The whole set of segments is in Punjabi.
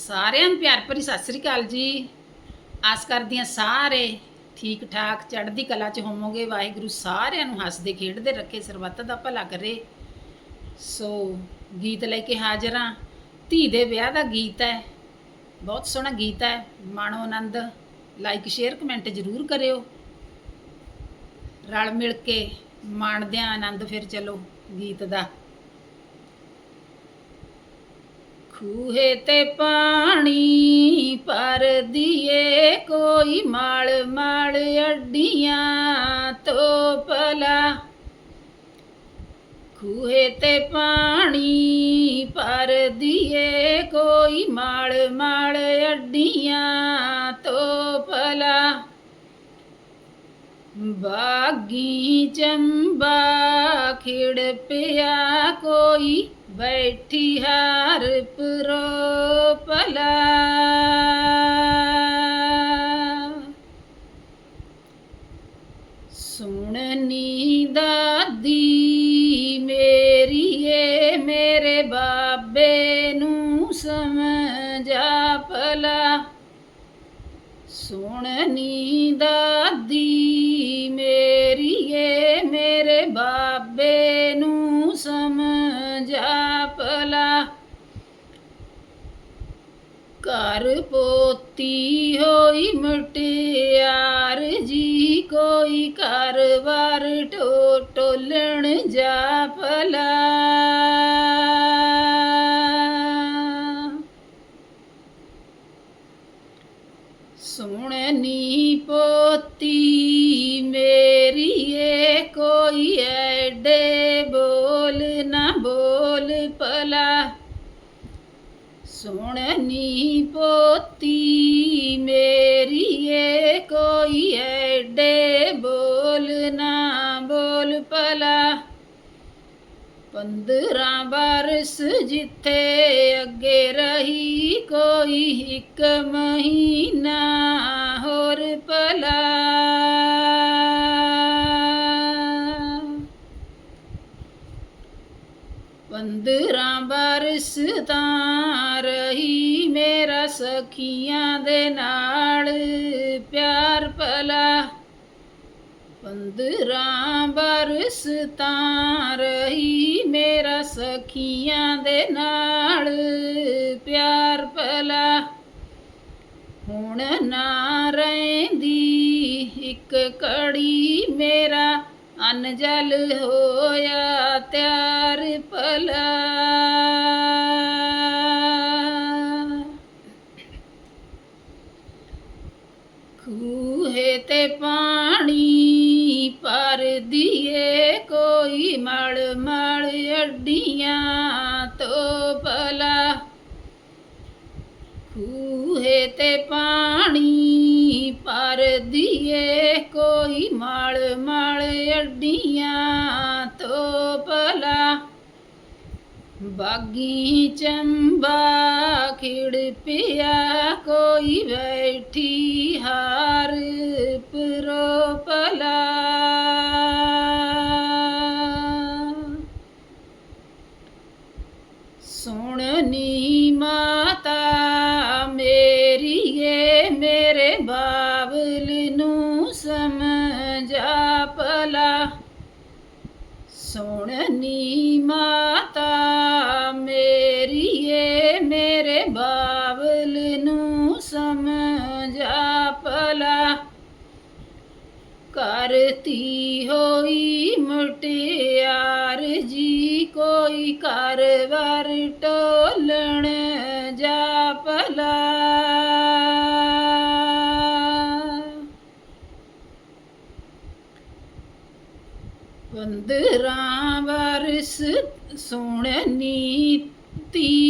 ਸਾਰਿਆਂ ਨੂੰ ਪਿਆਰ ਭਰੀ ਸਤਿ ਸ੍ਰੀ ਅਕਾਲ ਜੀ। ਆਸ ਕਰਦੀ ਹਾਂ ਸਾਰੇ ਠੀਕ ਠਾਕ ਚੜ੍ਹਦੀ ਕਲਾ 'ਚ ਹੋਵੋਗੇ। ਵਾਹਿਗੁਰੂ ਸਾਰਿਆਂ ਨੂੰ ਹੱਸਦੇ, ਖੇਡਦੇ ਰੱਖੇ, ਸਰਬੱਤ ਦਾ ਭਲਾ ਕਰੇ। ਸੋ ਗੀਤ ਲੈ ਕੇ ਹਾਜ਼ਰ ਹਾਂ। ਧੀ ਦੇ ਵਿਆਹ ਦਾ ਗੀਤ ਹੈ। ਬਹੁਤ ਸੋਹਣਾ ਗੀਤ ਹੈ। ਮਾਣੋ ਆਨੰਦ ਲਾਈਕ ਸ਼ੇਅਰ ਕਮੈਂਟ ਜ਼ਰੂਰ ਕਰਿਓ। ਰਲ ਮਿਲ ਕੇ ਮਾਣਦਿਆਂ ਆਨੰਦ ਫਿਰ ਚਲੋ ਗੀਤ ਦਾ। ਖੂਹੇ ਤੇ ਪਾਣੀ ਪਰ ਦੀਏ, ਕੋਈ ਮਾਲ ਮਾਲ ਅੱਡੀਆਂ ਤੋਂ ਭਲਾ। ਖੂਹੇ ਤੇ ਪਾਣੀ ਪਰ ਦੀਏ, ਕੋਈ ਮਾਲ ਮਾਲ ਅੱਡੀਆਂ ਤੋਂ ਪਲਾ ਬਾਗੀ ਚੰਬਾ ਖਿੜ ਪਿਆ, ਕੋਈ ਬੈਠੀ ਹਾਰ ਪਰੋ ਭਲਾ ਸੁਣਨੀ ਦਾਦੀ ਮੇਰੀ, ਏ ਮੇਰੇ ਬਾਬੇ ਨੂੰ ਸਮਝਾ ਭਲਾ। ਸੁਣਨੀ ਦਾਦੀ ਮੇਰੀ, ਏ ਮੇਰੇ ਬਾਬੇ ਘਰ ਪੋਤੀ ਹੋਈ ਮਟਿਆਰ ਜੀ, ਕੋਈ ਘਰ-ਬਾਰ ਟੋਲਣ ਜਾ ਭਲਾ। ਸੁਣਨੀ ਪੋਤੀ ਮੇਰੀ, ਏ ਕੋਈ ਐਡੇ ਬੋਲ ਨਾ ਬੋਲ ਭਲਾ। ਸੁਣਨੀ ਪੋਤੀ ਮੇਰੀ, ਏ ਕੋਈ ਐਡੇ ਬੋਲ ਨਾ ਬੋਲ ਭਲਾ। ਪੰਦਰਾਂ ਬਰਸ ਜਿੱਥੇ ਅੱਗੇ ਰਹੀ, ਕੋਈ ਇੱਕ ਮਹੀਨਾ ਹੋਰ ਭਲਾ। ਪੰਦਰਾਂ ਬਰਸ ਤਾਂ ਸਖੀਆਂ ਦੇ ਨਾਲ ਪਿਆਰ ਭਲਾ। ਪੰਦਰਾਂ ਬਰਸ ਤਾਂ ਰਹੀ ਮੇਰਾ ਸਖੀਆਂ ਦੇ ਨਾਲ ਪਿਆਰ ਭਲਾ। ਹੁਣ ਨਾ ਰਹਿੰਦੀ ਇੱਕ ਕੜੀ ਮੇਰਾ ਅਨਜਲ ਹੋਇਆ ਤਿਆਰ ਭਲਾ। ਖੂਹੇ ਤੇ ਪਾਣੀ ਪਰ ਦੀਏ, ਕੋਈ ਮੜ ਮੜ ਅੱਡੀਆਂ ਤੋਂ ਭਲਾ। ਖੂਹੇ ਤੇ ਪਾਣੀ ਪਰ ਦੀਏ, ਕੋਈ ਮੜ ਮੜ ਅੱਡੀਆਂ ਤੋਂ ਭਲਾ। ਬਾਗੀ ਚੰਬਾ ਖਿੜ ਪਿਆ, ਕੋਈ ਬੈਠੀ ਹਾਰ ਪਰੋ ਭਲਾ। ਸੁਣਨੀ ਮਾਤਾ ਮੇਰੀ ਏ ਮੇਰੇ ਬਾਬਲ ਨੂੰ ਸਮਝਾ ਭਲਾ। ਸੁਣਨੀ ਮਾ ਕਰਤੀ ਹੋਈ ਮੁਟਿਆਰ ਜੀ ਕੋਈ ਘਰ-ਬਾਰ ਟੋਲਣ ਜਾ ਭਲਾ ਪੰਦਰਾਂ ਬਰਸ ਸੁਣਨੀ ਤੀ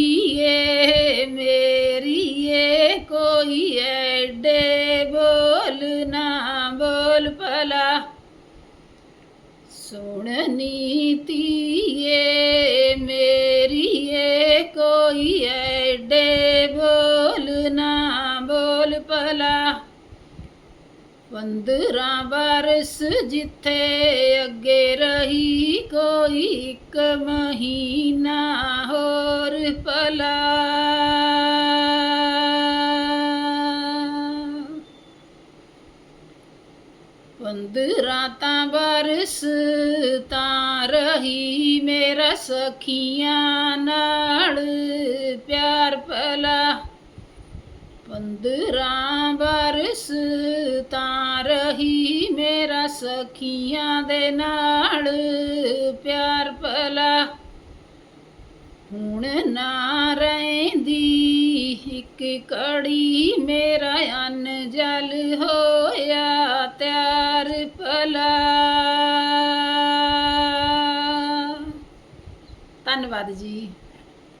ਸੁਣਨੀ ਧੀਏ ਮੇਰੀ ਏ ਕੋਈ ਐਡੇ ਬੋਲ ਨਾ ਬੋਲ ਭਲਾ। ਪੰਦਰਾਂ ਬਰਸ ਜਿੱਥੇ ਅੱਗੇ ਰਹੀ, ਕੋਈ ਇੱਕ ਮਹੀਨਾ ਹੋਰ ਭਲਾ। ਪੰਦਰਾਂ ਤਾਂ ਬਰਸ ਤਾਂ ਰਹੀ ਮੇਰਾ ਸਖੀਆਂ ਨਾਲ ਪਿਆਰ ਭਲਾ। ਪੰਦਰਾਂ ਬਰਸ ਤਾਂ ਰਹੀ ਮੇਰਾ ਸਖੀਆਂ ਦੇ ਨਾਲ ਪਿਆਰ ਭਲਾ। ਹੁਣ ਨਾ ਰਹਿੰਦੀ ਇੱਕ ਕੜੀ ਮੇਰਾ ਅੰਨ ਜਲ ਹੋ ਧੰਨਵਾਦ ਜੀ।